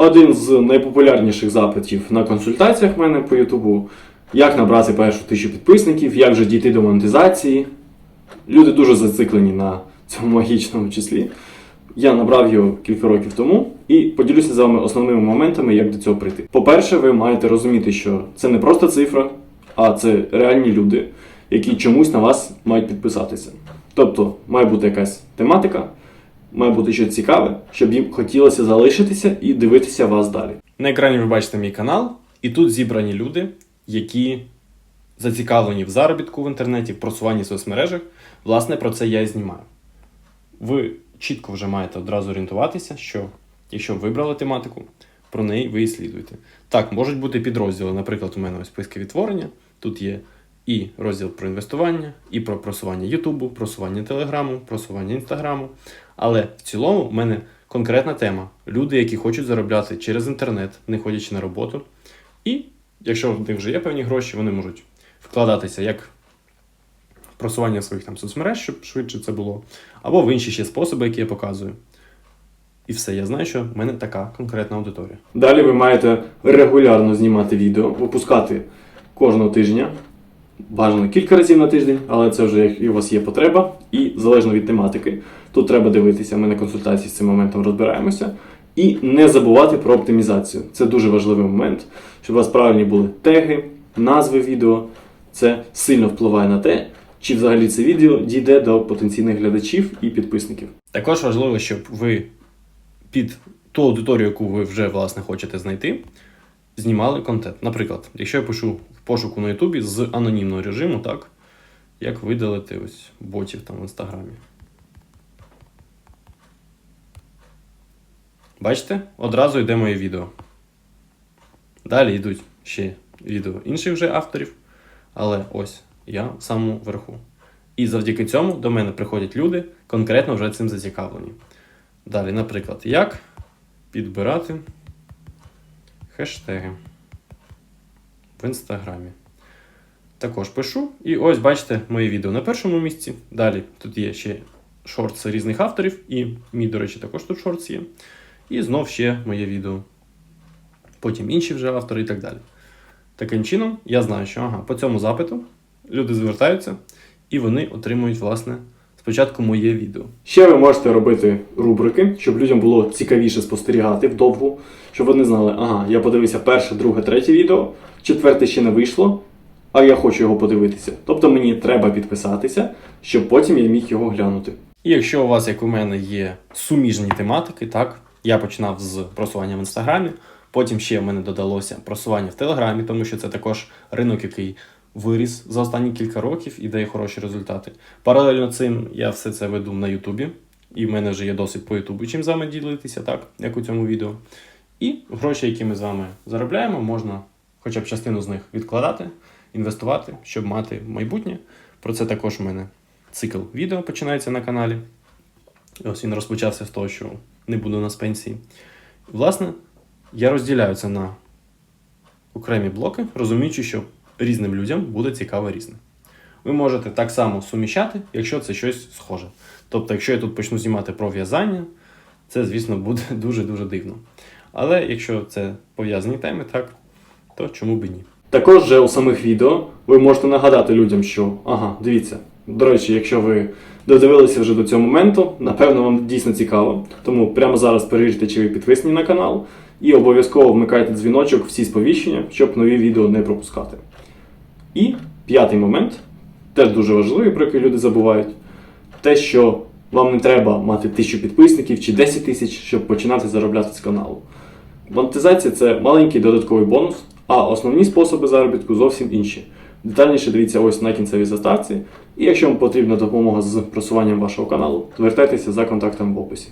Один з найпопулярніших запитів на консультаціях в мене по Ютубу. Як набрати першу тисячу підписників, як же дійти до монетизації. Люди дуже зациклені на цьому магічному числі. Я набрав його кілька років тому і поділюся з вами основними моментами, як до цього прийти. По-перше, ви маєте розуміти, що це не просто цифра, а це реальні люди, які чомусь на вас мають підписатися. Тобто має бути якась тематика, має бути щось цікаве, щоб їм хотілося залишитися і дивитися вас далі. На екрані ви бачите мій канал, і тут зібрані люди, які зацікавлені в заробітку в інтернеті, в просуванні в соцмережах. Власне, про це я і знімаю. Ви чітко вже маєте одразу орієнтуватися, що якщо вибрали тематику, про неї ви і слідуєте. Так, можуть бути підрозділи. Наприклад, у мене ось списки відтворення. Тут є і розділ про інвестування, і про просування Ютубу, просування Телеграму, просування Інстаграму. Але в цілому в мене конкретна тема. Люди, які хочуть заробляти через інтернет, не ходячи на роботу. І якщо в них вже є певні гроші, вони можуть вкладатися як в просування своїх там соцмереж, щоб швидше це було, або в інші ще способи, які я показую. І все, я знаю, що в мене така конкретна аудиторія. Далі ви маєте регулярно знімати відео, випускати кожного тижня. Бажано кілька разів на тиждень, але це вже як і у вас є потреба, і залежно від тематики. Тут треба дивитися, ми на консультації з цим моментом розбираємося. І не забувати про оптимізацію. Це дуже важливий момент, щоб у вас правильні були теги, назви відео. Це сильно впливає на те, чи взагалі це відео дійде до потенційних глядачів і підписників. Також важливо, щоб ви під ту аудиторію, яку ви вже власне хочете знайти, знімали контент. Наприклад, якщо я пишу в пошуку на Ютубі з анонімного режиму, так, як видалити ось ботів там в інстаграмі. Бачите, одразу йде моє відео. Далі йдуть ще відео інших вже авторів, але ось я в самому верху. І завдяки цьому до мене приходять люди, конкретно вже цим зацікавлені. Далі, наприклад, як підбирати хештеги в інстаграмі. Також пишу. І ось бачите моє відео на першому місці. Далі тут є ще шортс різних авторів, і мій, до речі, також тут шортс є. І знов ще моє відео. Потім інші вже автори і так далі. Таким чином, я знаю, що ага, по цьому запиту люди звертаються і вони отримують, власне, спочатку моє відео. Ще ви можете робити рубрики, щоб людям було цікавіше спостерігати вдовгу, щоб вони знали, ага, я подивився перше, друге, третє відео, четверте ще не вийшло, а я хочу його подивитися. Тобто мені треба підписатися, щоб потім я міг його глянути. І якщо у вас, як у мене, є суміжні тематики, так, я починав з просування в інстаграмі, потім ще в мене додалося просування в Телеграмі, тому що це також ринок, який виріс за останні кілька років і дає хороші результати. Паралельно цим я все це веду на Ютубі, і в мене вже є досвід по Ютубу, чим з вами ділитися, так, як у цьому відео. І гроші, які ми з вами заробляємо, можна хоча б частину з них відкладати, інвестувати, щоб мати майбутнє. Про це також в мене цикл відео починається на каналі. Ось він розпочався з того, що не буду у нас пенсії. Власне, я розділяю це на окремі блоки, розуміючи, що різним людям буде цікаво різне. Ви можете так само суміщати, якщо це щось схоже. Тобто, якщо я тут почну знімати про в'язання, це, звісно, буде дуже-дуже дивно. Але якщо це пов'язані теми, так, то чому б і ні. Також вже у самих відео ви можете нагадати людям, що ага, дивіться. До речі, якщо ви додивилися вже до цього моменту, напевно, вам дійсно цікаво. Тому прямо зараз перевірте, чи ви підписані на канал, і обов'язково вмикайте дзвіночок, всі сповіщення, щоб нові відео не пропускати. І п'ятий момент, теж дуже важливий, про який люди забувають, те, що вам не треба мати тисячу підписників чи 10 тисяч, щоб починати заробляти з каналу. Монетизація це маленький додатковий бонус, а основні способи заробітку зовсім інші. Детальніше дивіться ось на кінцевій заставці. І якщо вам потрібна допомога з просуванням вашого каналу, звертайтеся за контактом в описі.